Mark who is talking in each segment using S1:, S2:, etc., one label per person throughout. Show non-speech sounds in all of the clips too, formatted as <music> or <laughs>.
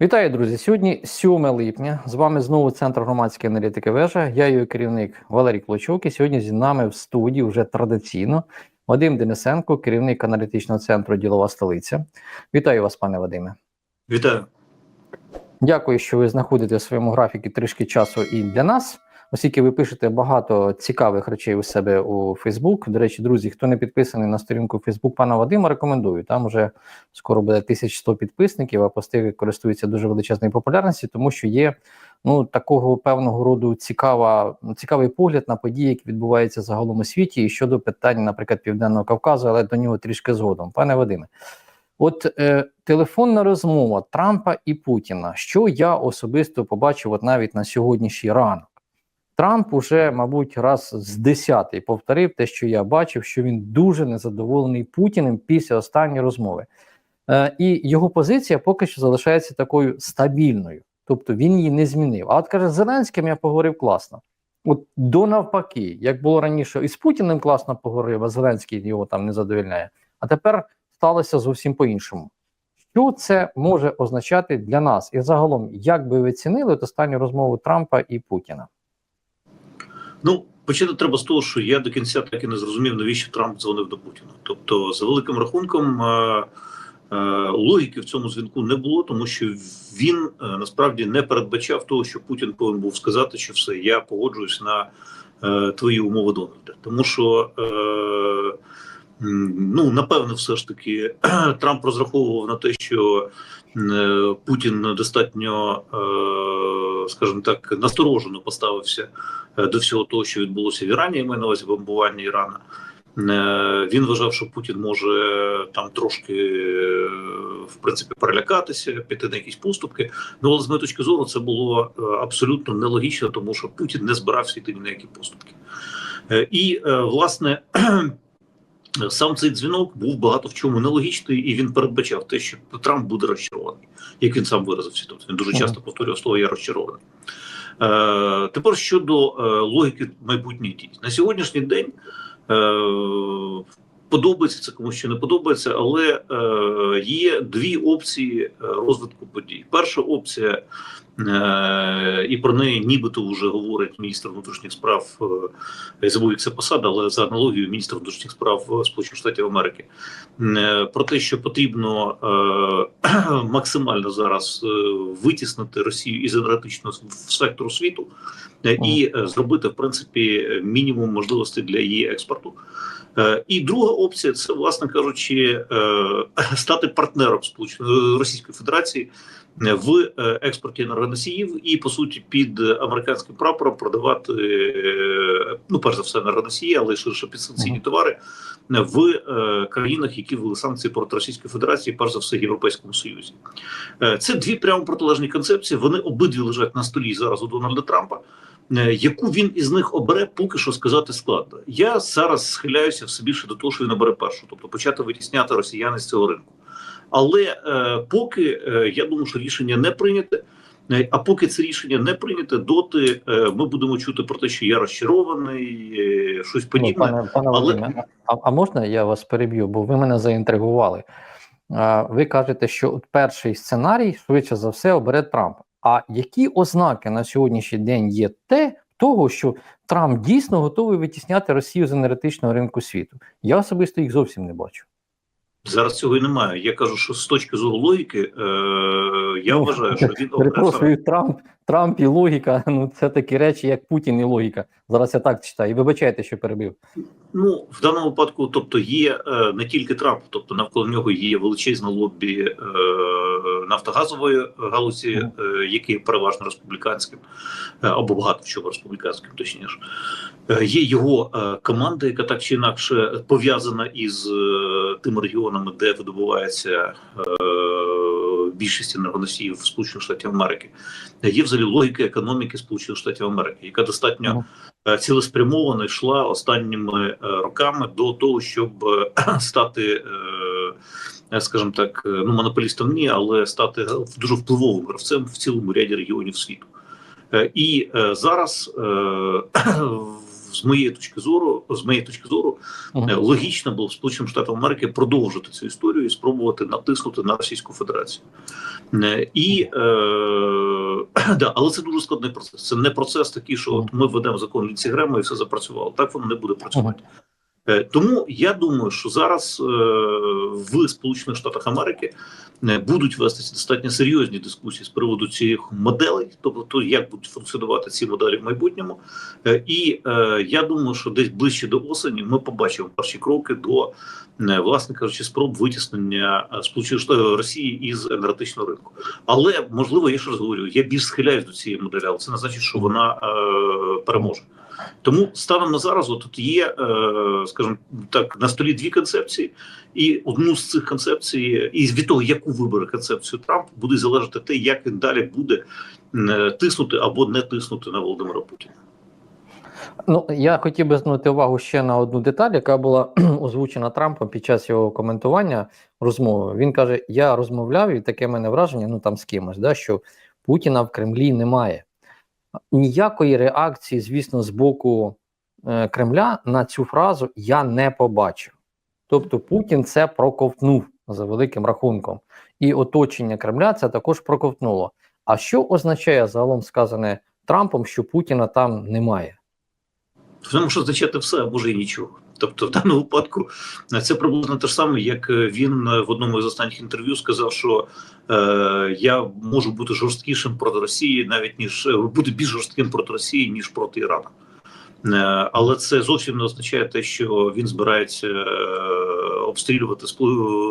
S1: Вітаю, друзі! Сьогодні 7 липня. З вами знову Центр громадської аналітики Вежа. Я її керівник Валерій Клочок. І сьогодні зі нами в студії вже традиційно Вадим Денисенко, керівник аналітичного центру Ділова столиця. Вітаю вас, пане Вадиме.
S2: Вітаю.
S1: Дякую, що ви знаходите в своєму графіку трішки часу і для нас. Оскільки ви пишете багато цікавих речей у себе у Фейсбук. До речі, друзі, хто не підписаний на сторінку Фейсбук пана Вадима, рекомендую. Там вже скоро буде 1100 підписників, а пости користуються дуже величезною популярністю, тому що є ну такого певного роду цікава, цікавий погляд на події, які відбуваються загалом у світі, і щодо питань, наприклад, Південного Кавказу, але до нього трішки згодом. Пане Вадиме, от е, телефонна розмова Трампа і Путіна, що я особисто побачив, от навіть на сьогоднішній ранок. Трамп уже, мабуть, раз з десятий повторив те, що я бачив, що він дуже незадоволений Путіним після останньої розмови. Е, І його позиція поки що залишається такою стабільною, тобто він її не змінив. А от каже, з Зеленським я поговорив класно. От до навпаки, як було раніше, і з Путіним класно поговорив, а Зеленський його там не задовільняє. А тепер сталося зовсім по-іншому. Що це може означати для нас? І загалом, як би ви цінили останню розмову Трампа і Путіна?
S2: Ну, почати треба з того, що я до кінця так і не зрозумів, навіщо Трамп дзвонив до Путіна. Тобто, за великим рахунком, е, е, логіки в цьому дзвінку не було, тому що він е, насправді не передбачав того, що Путін повинен був сказати, що все, я погоджуюсь на твої умови Дональда. Тому що. Ну, напевно, все ж таки <clears throat> Трамп розраховував на те, що Путін достатньо, скажімо так, насторожено поставився е, до всього того, що відбулося в Ірані, я маю на увазі бомбування Ірана. Він вважав, що Путін може там трошки в принципі перелякатися, піти на якісь поступки. Ну але з моєї точки зору це було абсолютно нелогічно, тому що Путін не збирався йти ні на які поступки. І власне. Сам цей дзвінок був багато в чому нелогічний, і він передбачав те, що Трамп буде розчарований, як він сам виразився. Тобто він дуже часто повторював слово Я розчарований. Е, Тепер щодо е, логіки майбутніх дій на сьогоднішній день. Е, Подобається це комусь ще не подобається, але е, є дві опції розвитку подій. Перша опція Е, і про неї нібито вже говорить міністр внутрішніх справ. Е, я забув, як це посада, але за аналогією міністр внутрішніх справ Сполучених Штатів Америки е, про те, що потрібно <clears throat> максимально зараз витіснити Росію із енергетичного сектору світу і зробити в принципі мінімум можливостей для її експорту. І друга опція це, власне кажучи, <laughs> стати партнером Сполученої Російської Федерації в е, експорті енергоносіїв і по суті під американським прапором продавати е, ну перш за все енергоносії, але ширше підстанційні товари в е, країнах, які ввели санкції проти Російської Федерації, перш за все Європейському Союзі. Це дві прямо протилежні концепції. Вони обидві лежать на столі зараз у Дональда Трампа. Яку він із них обере, поки що сказати складно. Я зараз схиляюся все більше до того, що він обере першу, тобто почати витісняти росіяни з цього ринку. Але е, поки е, я думаю, що рішення не прийняте. Е, а поки це рішення не прийняте, доти е, ми будемо чути про те, що я розчарований, е, щось подібне.
S1: Пане, пане
S2: Але...
S1: Вадиме, а, а можна я вас переб'ю? Бо ви мене заінтригували. Ви кажете, що перший сценарій швидше за все обере Трамп. А які ознаки на сьогоднішній день є те, того, що Трамп дійсно готовий витісняти Росію з енергетичного ринку світу? Я особисто їх зовсім не бачу.
S2: Зараз цього і немає. Я кажу, що з точки зору логіки, е, я вважаю, що він
S1: Перепрошую, Трамп, Трамп і логіка. <laughs> Ну це такі речі, як Путін і логіка. Зараз я так читаю. І вибачайте, що перебив.
S2: Ну в даному випадку, тобто, є е, не тільки Трамп, тобто навколо нього є величезне лобі е, нафтогазової галузі, е, який переважно республіканським, е, або багато в чому республіканським, точніше. Е, є його е, команда, яка так чи інакше пов'язана із е, тими регіонами, де видобувається більшість енергоносіїв Сполучених Штатів Америки. Є взагалі логіка економіки Сполучених Штатів Америки, яка достатньо цілеспрямовано йшла останніми роками до того, щоб <clears throat> стати. Скажімо так, ну монополістом ні, але стати дуже впливовим гравцем в цілому ряді регіонів світу. І зараз <clears throat> з моєї точки зору, з моєї точки зору, е, логічно було Сполученим Штатам Америки продовжити цю історію і спробувати натиснути на Російську Федерацію. Е, І е, <clears throat> да, але це дуже складний процес. Це не процес такий, що от ми введемо закон Лінці Грема і все запрацювало. Так воно не буде працювати. Е, Тому я думаю, що зараз е, в Сполучених Штатах Америки е, будуть вестися достатньо серйозні дискусії з приводу цих моделей, тобто як будуть функціонувати ці моделі в майбутньому. Е, І е, я думаю, що десь ближче до осені ми побачимо перші кроки до е, власне кажучи, спроб витіснення е, Сполучених Штатів Росії із енергетичного ринку. Але можливо, я ще раз говорю, я більш схиляюсь до цієї моделі, але це не значить, що вона е, переможе. Тому станом на зараз тут є, е, скажімо так, на столі дві концепції, і одну з цих концепцій, і від того, яку вибере концепцію Трамп, буде залежати те, як він далі буде е, тиснути або не тиснути на Володимира Путіна.
S1: Ну, я хотів би звернути увагу ще на одну деталь, яка була <clears throat> озвучена Трампом під час його коментування розмови. Він каже: Я розмовляв, і таке мене враження, ну там з кимось, да, що Путіна в Кремлі немає. Ніякої реакції, звісно, з боку е, Кремля на цю фразу я не побачив. Тобто Путін це проковтнув за великим рахунком, і оточення Кремля це також проковтнуло. А що означає загалом сказане Трампом, що Путіна там немає?
S2: Тому що означати все, або ж і нічого. Тобто, в даному випадку е, це приблизно те ж саме, як е, він е, в одному з останніх інтерв'ю сказав, що е, я можу бути жорсткішим проти Росії, навіть ніж бути більш жорстким проти Росії, ніж проти Ірану. Але це зовсім не означає те, що він збирається обстрілювати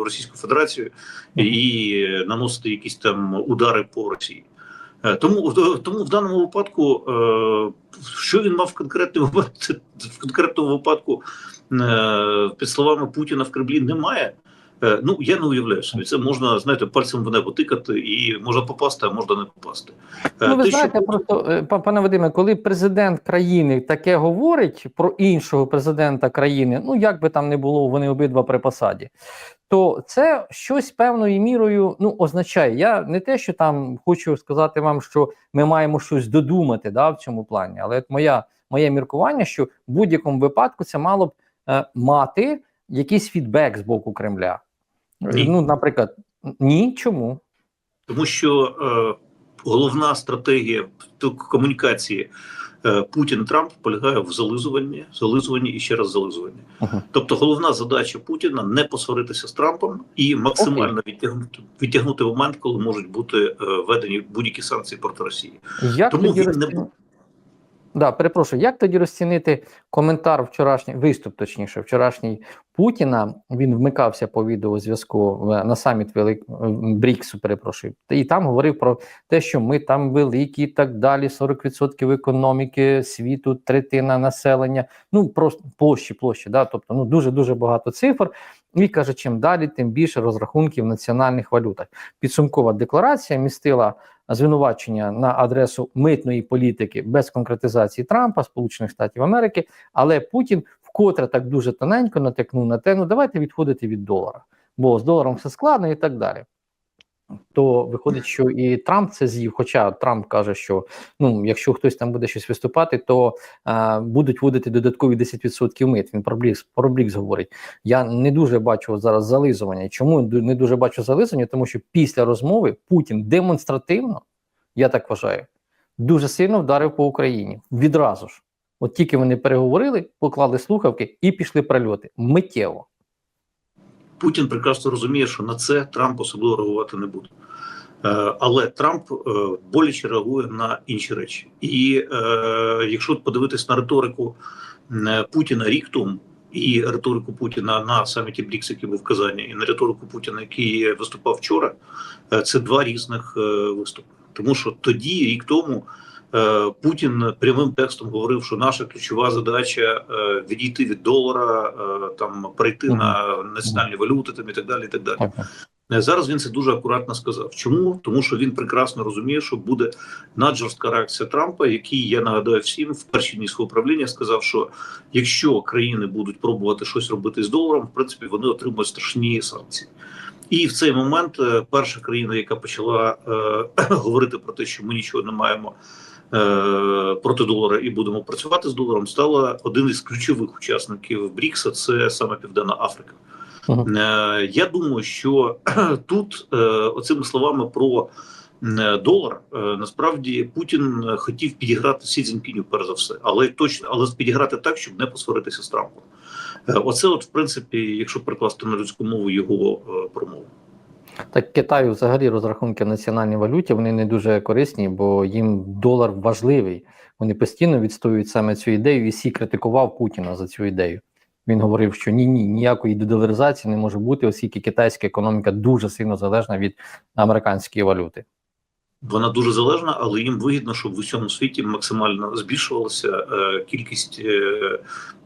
S2: Російську Федерацію і наносити якісь там удари по Росії. Тому, тому в даному випадку, що він мав в конкретному <laughs> в конкретному випадку, під словами Путіна в Кремлі немає. Е, Ну я не уявляю собі. Це можна знаєте, пальцем в небо тикати, і можна попасти, а можна не попасти. Е,
S1: Ну, ви
S2: те, що
S1: просто е, па- пане Вадиме, коли президент країни таке говорить про іншого президента країни, ну як би там не було, вони обидва при посаді, то це щось певною мірою ну означає. Я не те, що там хочу сказати вам, що ми маємо щось додумати да, в цьому плані, але от моя моє міркування, що в будь-якому випадку це мало б е, мати якийсь фідбек з боку Кремля.
S2: Ні.
S1: Ну, наприклад, ні, чому?
S2: Тому що е, головна стратегія комунікації е, Путін-Трамп полягає в зализуванні, зализуванні і ще раз зализуванні.
S1: Мгм.
S2: Тобто, головна задача Путіна не посваритися з Трампом і максимально відтягнути відтягнути момент, коли можуть бути е, введені будь-які санкції проти Росії.
S1: Як
S2: Тому він не
S1: розцінити?
S2: був.
S1: Да, перепрошую, як тоді розцінити коментар вчорашній виступ, точніше, вчорашній Путіна? Він вмикався по відеозв'язку на саміт Велик е, Бріксу, перепрошую, і там говорив про те, що ми там великі і так далі. 40% економіки світу, третина населення. Ну просто площі, площі, да, тобто ну дуже дуже багато цифр. І каже, чим далі, тим більше розрахунків в національних валютах. Підсумкова декларація містила звинувачення на адресу митної політики без конкретизації Трампа, Сполучених Штатів Америки, але Путін вкотре так дуже тоненько натякнув на те, ну давайте відходити від долара, бо з доларом все складно і так далі. То виходить, що і Трамп це з'їв. Хоча Трамп каже, що ну, якщо хтось там буде щось виступати, то а, будуть вводити додаткові 10% мит. Він про Брікс, про Брікс говорить. Я не дуже бачу зараз зализування. Чому не дуже бачу зализування? Тому що після розмови Путін демонстративно, я так вважаю, дуже сильно вдарив по Україні відразу ж. От тільки вони переговорили, поклали слухавки і пішли прильоти миттєво.
S2: Путін прекрасно розуміє, що на це Трамп особливо реагувати не буде. Е, Але Трамп е, боляче реагує на інші речі. І е, якщо подивитись на риторику Путіна рік тому, і риторику Путіна на саміті Брікс, який був в Казані, і на риторику Путіна, який виступав вчора, це два різних виступи. Тому що тоді, рік тому, Путін прямим текстом говорив, що наша ключова задача е, відійти від долара, е, там перейти на національні валюти, там і так далі. І так далі. Е, Зараз він це дуже акуратно сказав. Чому? Тому що він прекрасно розуміє, що буде наджорстка реакція Трампа, який я нагадаю всім в перші дні свого правління сказав, що якщо країни будуть пробувати щось робити з доларом, в принципі вони отримують страшні санкції. І в цей момент е, перша країна, яка почала е, <clears throat> говорити про те, що ми нічого не маємо е, проти долара і будемо працювати з доларом, стала один із ключових учасників БРІКСа. Це саме Південна Африка.
S1: Мгм.
S2: Е, Я думаю, що <clears throat> тут е, оцими словами про е, долар е, насправді Путін е, хотів підіграти Сі Цзіньпіню, перш за все, але точно, але підіграти так, щоб не посваритися з Трампом. Е, Оце, от, в принципі, якщо перекласти на людську мову його е, промову.
S1: Так Китаю взагалі розрахунки в національній валюті вони не дуже корисні, бо їм долар важливий. Вони постійно відстоюють саме цю ідею, і Сі критикував Путіна за цю ідею. Він говорив, що ні, ні, ніякої дедоларизації не може бути, оскільки китайська економіка дуже сильно залежна від американської валюти.
S2: Вона дуже залежна, але їм вигідно, щоб в усьому світі максимально збільшувалася е, кількість е,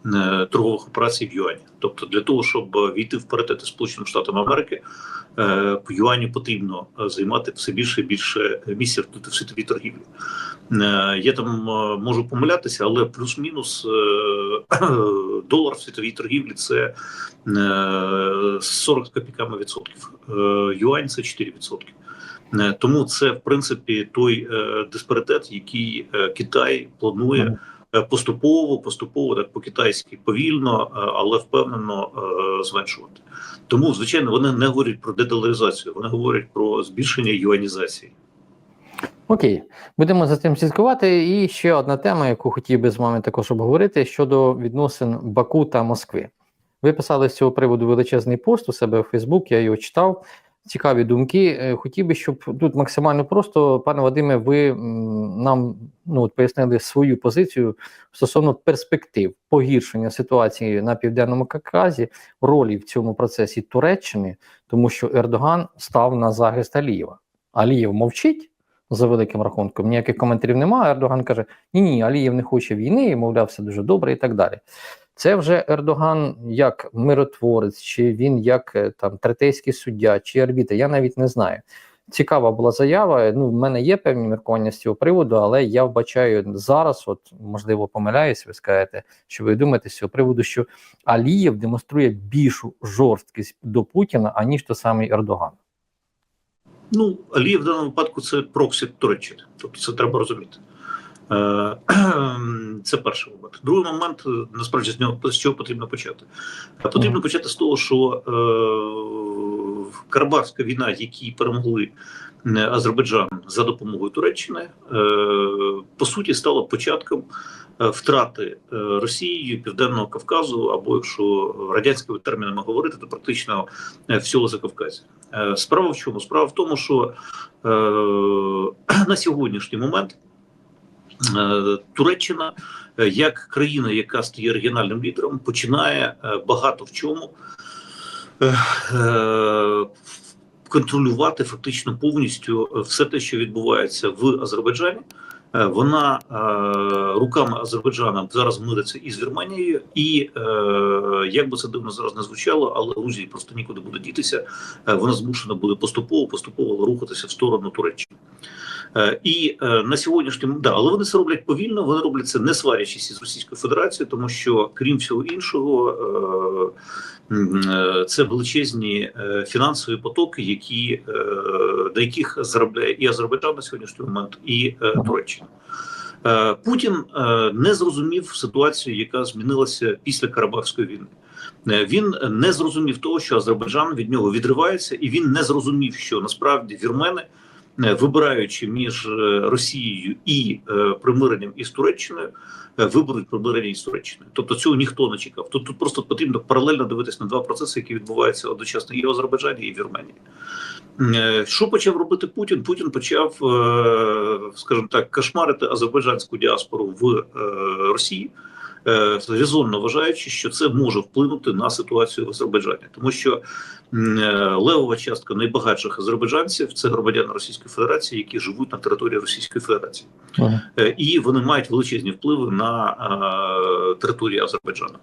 S2: е, торгових операцій в юані. Тобто, для того, щоб війти в паритети з Сполученими Штатами Америки, в юані потрібно займати все більше і більше місця в світовій торгівлі. Я там можу помилятися, але плюс-мінус <coughs> долар в світовій торгівлі це е, 40 з копійками відсотків. Юань це 4 відсотки. Е, Тому це в принципі той е, диспаритет, який е, Китай планує поступово, поступово так по-китайськи повільно, е, але впевнено зменшувати. Тому, звичайно, вони не говорять про дедоларизацію, вони говорять про збільшення юанізації.
S1: Окей, будемо за цим слідкувати. І ще одна тема, яку хотів би з вами також обговорити щодо відносин Баку та Москви. Ви писали з цього приводу величезний пост у себе у Фейсбук, я його читав. Цікаві думки. Е, Хотів би, щоб тут максимально просто, пане Вадиме, ви нам ну, от пояснили свою позицію стосовно перспектив погіршення ситуації на південному Кавказі, ролі в цьому процесі Туреччини, тому що Ердоган став на захист Алієва. Алієв мовчить за великим рахунком, ніяких коментарів немає. Ердоган каже: ні, ні, Алієв не хоче війни, мовляв, все дуже добре і так далі. Це вже Ердоган як миротворець, чи він як е, там третейський суддя, чи арбітр, я навіть не знаю. Цікава була заява. Ну, в мене є певні міркування з цього приводу, але я вбачаю зараз, от можливо, помиляюсь, ви скажете, що ви думаєте з цього приводу, що Алієв демонструє більшу жорсткість до Путіна, аніж той самий Ердоган.
S2: Ну, Алієв в даному випадку це проксі Туреччини, тобто це треба розуміти. Е, <clears throat> Це перший момент. Другий момент, е, насправді, з нього з чого потрібно почати. Е, Потрібно почати з того, що е, Карабахська війна, які перемогли Азербайджан за допомогою Туреччини, е, по суті, стала початком втрати Росією Південного Кавказу, або якщо радянськими термінами говорити, то практично всього Закавказя. Справа в чому? Справа в тому, що е, <clears throat> на сьогоднішній момент Туреччина, е, як країна, яка стає регіональним лідером, починає е, багато в чому е, е, контролювати фактично повністю е, все те, що відбувається в Азербайджані. Е, Вона е, руками Азербайджана зараз мириться із Вірменією, і е, як би це дивно зараз не звучало, але Грузії просто нікуди буде дітися. Е, вона змушена буде поступово поступово рухатися в сторону Туреччини. Е, І е, на сьогоднішньому да, але вони це роблять повільно. Вони роблять це не сварячись із Російською Федерацією, тому що крім всього іншого, е, це величезні фінансові потоки, які на яких заробляє і Азербайджан на сьогоднішній момент, і Туреччина. Путін не зрозумів ситуацію, яка змінилася після Карабахської війни. Він не зрозумів того, що Азербайджан від нього відривається, і він не зрозумів, що насправді вірмени, вибираючи між е, Росією і е, примиренням із Туреччиною, е, виберуть примирення із Туреччиною. Тобто цього ніхто не чекав. Тут, тут просто потрібно паралельно дивитися на два процеси, які відбуваються одночасно і в Азербайджані, і в Вірменії. Е, Що почав робити Путін? Путін почав, е, скажімо так, кошмарити азербайджанську діаспору в е, Росії, е, резонно вважаючи, що це може вплинути на ситуацію в Азербайджані, тому що е, левова частка найбагатших азербайджанців це громадяни Російської Федерації, які живуть на території Російської Федерації,
S1: Мгм.
S2: Е, і вони мають величезні впливи на е, території Азербайджану.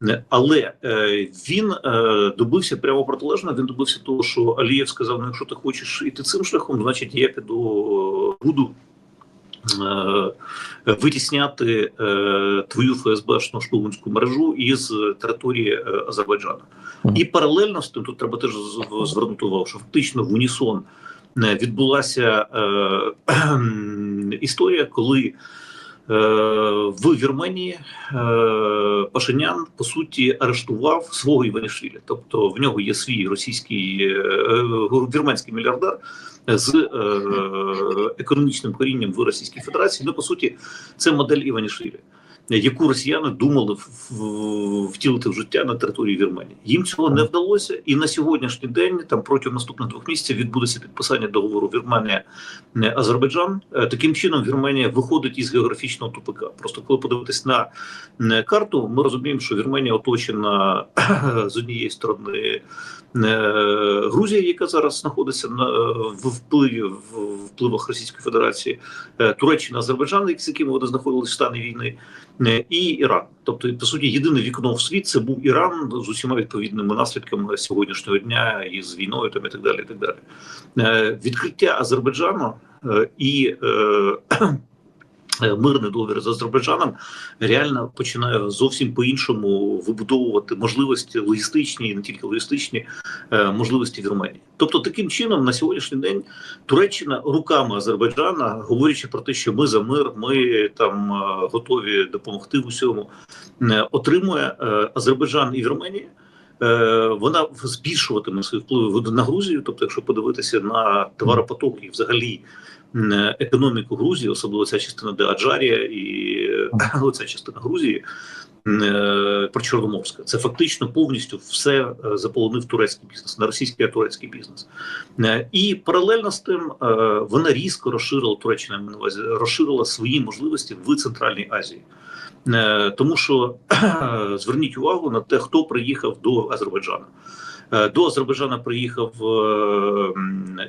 S2: Не, Але е, він е, добився прямо протилежно. Він добився того, що Алієв сказав: ну, якщо ти хочеш йти цим шляхом, значить я піду буду е, витісняти е, твою ФСБшну шпигунську мережу із території е, Азербайджану. І паралельно з тим, тут треба теж звернути увагу, що фактично в унісон е, відбулася е, історія, коли е, в Вірменії е, Пашинян по суті арештував свого Іванішвілі. Тобто в нього є свій російський е, вірменський мільярдер з е, економічним корінням в Російській Федерації. Ну по суті, це модель Іванішвілі. Яку росіяни думали втілити в життя на території Вірменії, їм цього не вдалося, і на сьогоднішній день, там протягом наступних двох місяців, відбудеться підписання договору Вірменія е, Азербайджан. Е, Таким чином, Вірменія виходить із географічного тупика. Просто коли подивитись на е, карту, ми розуміємо, що Вірменія оточена <clears throat> з однієї сторони е, Грузія, яка зараз знаходиться на в впливі в впливах Російської Федерації, е, Туреччина, Азербайджан, з якими вони знаходились в стані війни, е, і Іран. Тобто, по суті, єдине вікно в світ це був Іран з усіма відповідними наслідками сьогоднішнього дня і з війною, там і так далі. І так далі. Е, Відкриття Азербайджану е, і е, е, мирний договір з Азербайджаном реально починає зовсім по-іншому вибудовувати можливості логістичні, не тільки логістичні е, можливості Вірменії. Тобто, таким чином, на сьогоднішній день Туреччина руками Азербайджана, говорячи про те, що ми за мир, ми там е, готові допомогти в усьому, е, отримує е, Азербайджан і Вірменія. Е, Вона збільшуватиме свої впливи на Грузію. Тобто, якщо подивитися на товаропоток і взагалі економіку Грузії, особливо ця частина, де Аджарія і е, оця частина Грузії. е, Причорноморська це фактично повністю все е, заполонив турецький бізнес на російський а турецький бізнес, Е, і паралельно з тим вона різко розширила Туреччина на увазі, розширила свої можливості в Центральній Азії. Тому що <clears throat> зверніть увагу на те, хто приїхав до Азербайджану. Е, До Азербайджана приїхав е,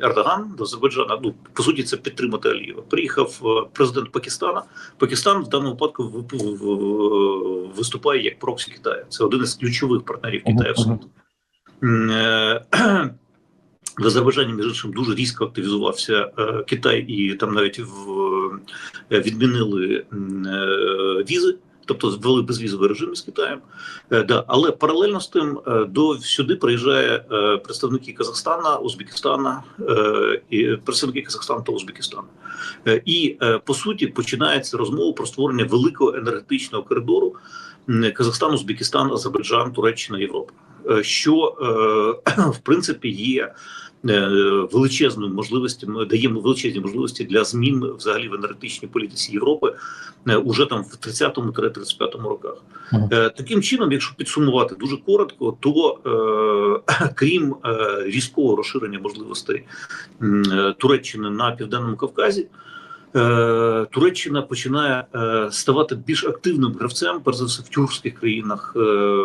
S2: Ердоган. До Азербайджана, ну по суті, це підтримати Алієва. Приїхав е, президент Пакистана. Пакистан в даному випадку вип- виступає як проксі Китаю. Це один із ключових партнерів Китаю в світі. <clears throat> В Азербайджані, між іншим, дуже різко активізувався Китай, і там навіть в, відмінили візи, тобто ввели безвізовий режим з Китаєм. Е, да. Але паралельно з тим е, до сюди приїжджає е, представники Казахстана, Узбекистана, і представники Казахстану та Узбекистану. І по суті починається розмова про створення великого енергетичного коридору Казахстан, Узбекистан, Азербайджан, Туреччина, Європа. Що <clears throat> в принципі є е, величезною Ми даємо величезні можливості для змін взагалі в енергетичній політиці Європи е, уже там в 30-35 роках. Е, Таким чином, якщо підсумувати дуже коротко, то е, <clears throat> крім різкого розширення можливостей Туреччини на південному Кавказі. Е, Туреччина починає е, ставати більш активним гравцем, перш за все в тюркських країнах е,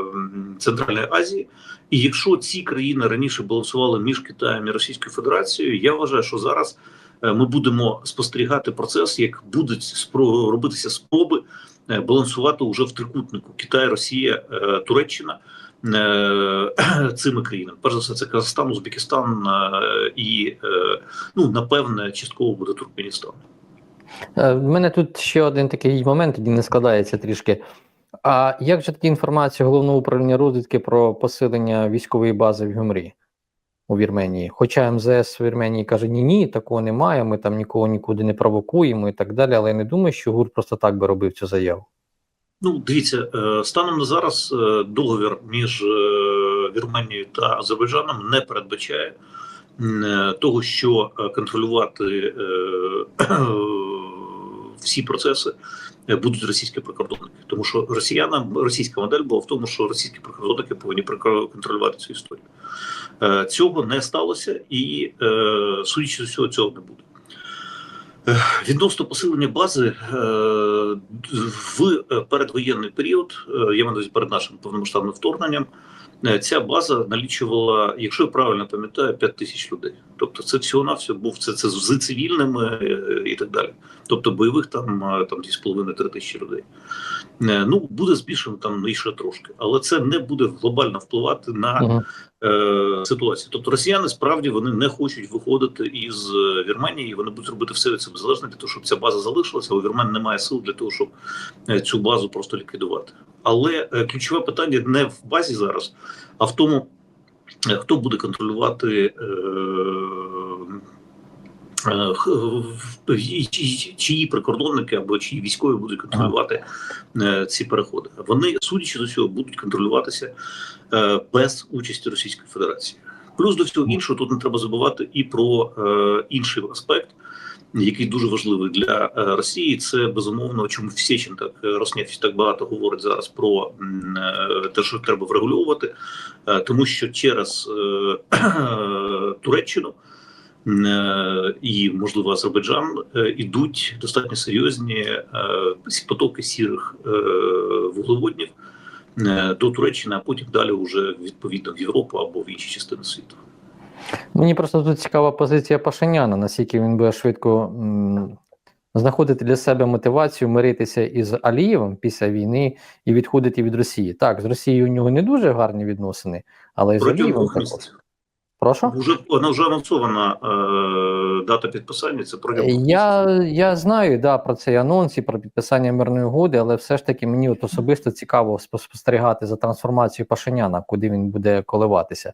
S2: Центральної Азії. І якщо ці країни раніше балансували між Китаєм і Російською Федерацією, я вважаю, що зараз ми будемо спостерігати процес, як будуть спро- робитися спроби балансувати уже в трикутнику Китай, Росія, Туреччина <clears throat> цими країнами. Перш за все, це Казахстан, Узбекистан і ну напевне частково буде Туркменістан.
S1: Е, В мене тут ще один такий момент, тоді не складається трішки. А як же тоді інформація головного управління розвідки про посилення військової бази в Гюмрі у Вірменії? Хоча МЗС в Вірменії каже, ні, ні, такого немає, ми там нікого нікуди не провокуємо і так далі. Але я не думаю, що ГУР просто так би робив цю заяву.
S2: Ну, дивіться, е, станом на зараз е, договір між е, Вірменією та Азербайджаном не передбачає е, того, що е, контролювати е, всі процеси е, будуть російські прикордонники, тому що росіянам російська модель була в тому, що російські прикордонники повинні контролювати цю історію. Е, Цього не сталося, і е, судячи з усього, цього не буде. Відносно посилення бази в передвоєнний період, я маю перед нашим повномасштабним вторгненням, ця база налічувала, якщо я правильно пам'ятаю, 5 тисяч людей. Тобто, це всього навсього був це, це з цивільними е, і так далі. Тобто бойових там е, там 2,5-3 тисячі людей. Е, Ну буде збільшено там ще трошки, але це не буде глобально впливати на
S1: Угу.
S2: е, ситуації. Тобто росіяни справді вони не хочуть виходити із е, Вірменії, вони будуть робити все від себе залежне для того, щоб ця база залишилася. а У Вірмен немає сил для того, щоб е, цю базу просто ліквідувати. Але е, ключове питання не в базі зараз, а в тому, е, хто буде контролювати е, чиї прикордонники або чиї військові будуть контролювати ці переходи. Вони, судячи до цього, будуть контролюватися без участі Російської Федерації. Плюс до всього іншого тут не треба забувати і про інший аспект, який дуже важливий для е, Росії. Це безумовно, чому Сєчин так е, Роснефть так багато говорить зараз про е, те, що треба врегульовувати, тому що через Туреччину. І можливо Азербайджан ідуть достатньо серйозні потоки сірих вуглеводнів до Туреччини, а потім далі вже відповідно в Європу або в інші частини світу.
S1: Мені просто тут цікава позиція Пашиняна, наскільки він буде швидко м, знаходити для себе мотивацію миритися із Алієвим після війни і відходити від Росії. Так, з Росією у нього не дуже гарні відносини, але і з Алієвим також. Прошу?
S2: Вже вона вже анонсована е, дата підписання. Це протягом
S1: Я, я знаю да, про цей анонс і про підписання мирної угоди, але все ж таки мені от особисто цікаво спо- спостерігати за трансформацією Пашиняна, куди він буде коливатися.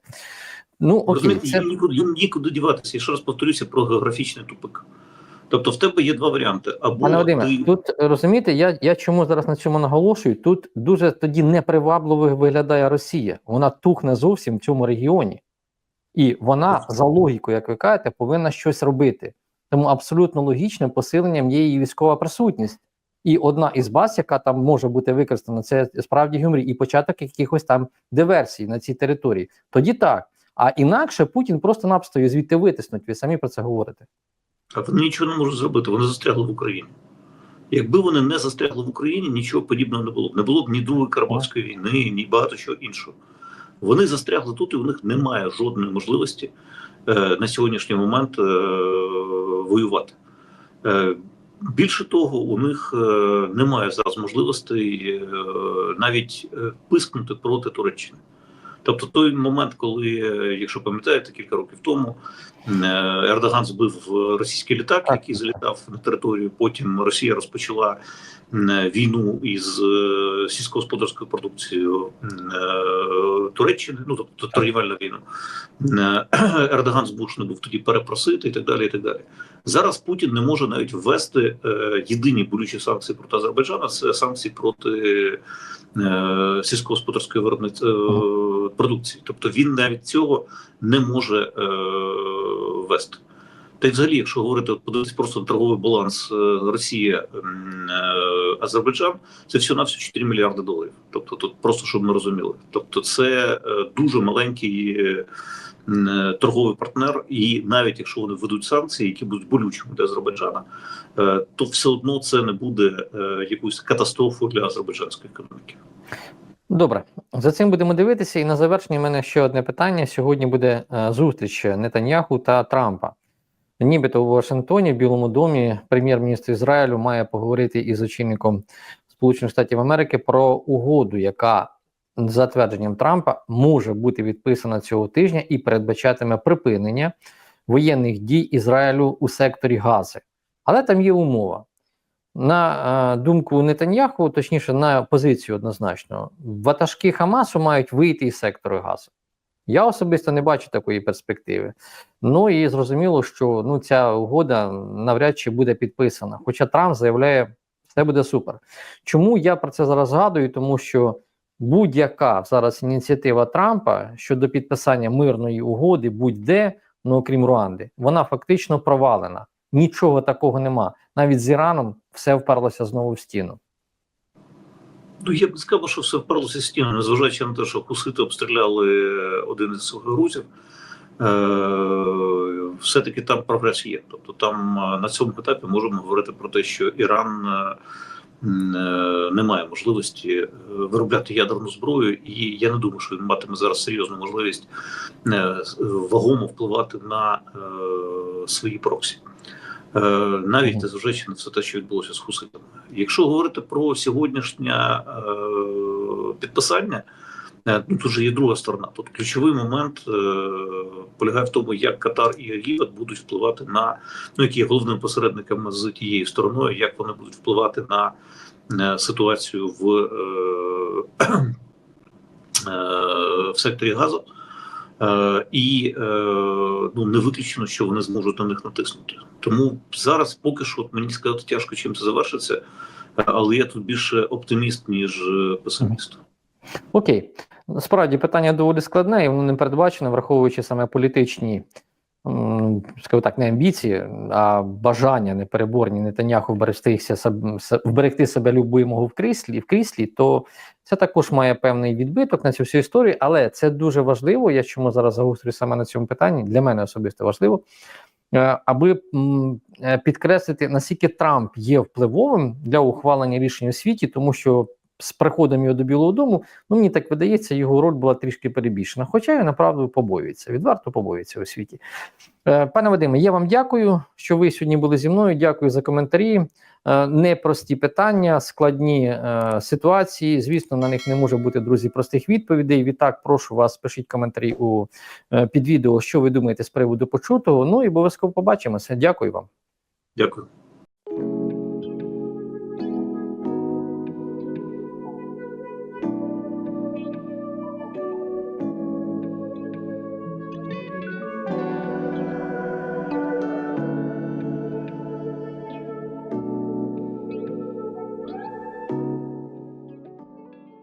S1: Ну, окей, це
S2: їм нікуди, їм нікуди діватися. Я ще раз повторюся про географічний тупик. Тобто, в тебе є два варіанти: або
S1: Пане Вадиме,
S2: ти
S1: тут розумієте, я, я чому зараз на цьому наголошую? Тут дуже тоді непривабливо виглядає Росія. Вона тухне зовсім в цьому регіоні, і вона за логікою, як ви кажете, повинна щось робити. Тому абсолютно логічним посиленням є її військова присутність. І одна із баз, яка там може бути використана, це справді Гюмрі, і початок якихось там диверсій на цій території. Тоді так. А інакше Путін просто-напросто її звідти витиснуть. Ви самі про це говорите.
S2: а вони нічого не можуть зробити. Вони застрягли в Україні. Якби вони не застрягли в Україні, нічого подібного не було б. Не було б ні Другої Карабахської війни, ні багато чого іншого. Вони застрягли тут, і у них немає жодної можливості е, на сьогоднішній момент е, воювати. Е, більше того, у них е, немає зараз можливостей е, навіть е, пискнути проти Туреччини. Тобто той момент, коли, е, якщо пам'ятаєте, кілька років тому Ердоган збив е, російський літак, який залітав на територію. Потім Росія розпочала е, війну із е, сільськогосподарською продукцією е, Туреччини, ну тобто торгівельну війну. Е, <clears throat> Ердоган змушений був тоді перепросити і так далі. І так далі. Зараз Путін не може навіть ввести е, єдині болючі санкції проти Азербайджана. Це санкції проти е, сільськогосподарської виробниць е, продукції. Тобто він навіть цього не може ввести. Та й взагалі, якщо говорити, подивитися просто торговий баланс е, Росія е, Азербайджан, це всього на всього 4 мільярди доларів. Тобто, тут просто щоб ми розуміли. Тобто, це е, дуже маленький торговий партнер, і навіть якщо вони введуть санкції, які будуть болючими для Азербайджана, то все одно це не буде якоюсь катастрофою для азербайджанської економіки.
S1: Добре, за цим будемо дивитися. І на завершення в мене ще одне питання. Сьогодні буде е, зустріч Нетаньяху та Трампа. Нібито у Вашингтоні, в Білому домі, прем'єр-міністр Ізраїлю має поговорити із очільником Сполучених Штатів Америки про угоду, яка за твердженням Трампа може бути відписана цього тижня і передбачатиме припинення воєнних дій Ізраїлю у секторі Гази. Але там є умова. На е, думку Нетаньяху, точніше, на позицію однозначно, ватажки Хамасу мають вийти із сектору газу. Я особисто не бачу такої перспективи. Ну і зрозуміло, що ну, ця угода навряд чи буде підписана. Хоча Трамп заявляє, все буде супер. Чому я про це зараз згадую? Тому що будь-яка зараз ініціатива Трампа щодо підписання мирної угоди, будь-де, ну окрім Руанди, вона фактично провалена. Нічого такого нема. Навіть з Іраном все вперлося знову в стіну.
S2: Ну, я б не сказав, що все вперлося в стіну, незважаючи на те, що хусити обстріляли один із грузів. Е, все-таки там прогрес є. Тобто там е, на цьому етапі можемо говорити про те, що Іран е, не має можливості виробляти ядерну зброю, і я не думаю, що він матиме зараз серйозну можливість вагомо впливати на свої проксі. Е, навіть незважаючи на все те, що відбулося з хуситами. Якщо говорити про сьогоднішнє е, підписання, е, ну тут же є друга сторона. Тут ключовий момент полягає в тому, як Катар і Єгипет будуть впливати на ну, які є головними посередниками з тією стороною, як вони будуть впливати на ситуацію в, <clears throat> в секторі газу. Е, і е, ну не виключено, що вони зможуть на них натиснути. Тому зараз поки що мені сказати тяжко, чим це завершиться, е, але я тут більше оптиміст, ніж песиміст.
S1: Окей, насправді питання доволі складне, і воно не передбачено, враховуючи саме політичні, м, скажімо так, не амбіції, а бажання непереборні Нетаняху вберегтися вберегти себе любимого в кріслі, в кріслі, то це також має певний відбиток на цю всю історію, але це дуже важливо. Я чому зараз загострюю саме на цьому питанні, для мене особисто важливо. е, Аби е, підкреслити, наскільки Трамп є впливовим для ухвалення рішень у світі, тому що з приходом його до Білого Дому Ну, мені так видається, його роль була трішки перебільшена. Хоча він направду побоюється, відверто побоюється у світі. Е, пане Вадиме, я вам дякую, що ви сьогодні були зі мною. Дякую за коментарі. Е, непрості питання, складні е, ситуації. Звісно, на них не може бути друзі простих відповідей. Відтак, прошу вас, пишіть коментарі у під відео, що ви думаєте з приводу почутого. Ну і обов'язково побачимося. Дякую вам.
S2: Дякую.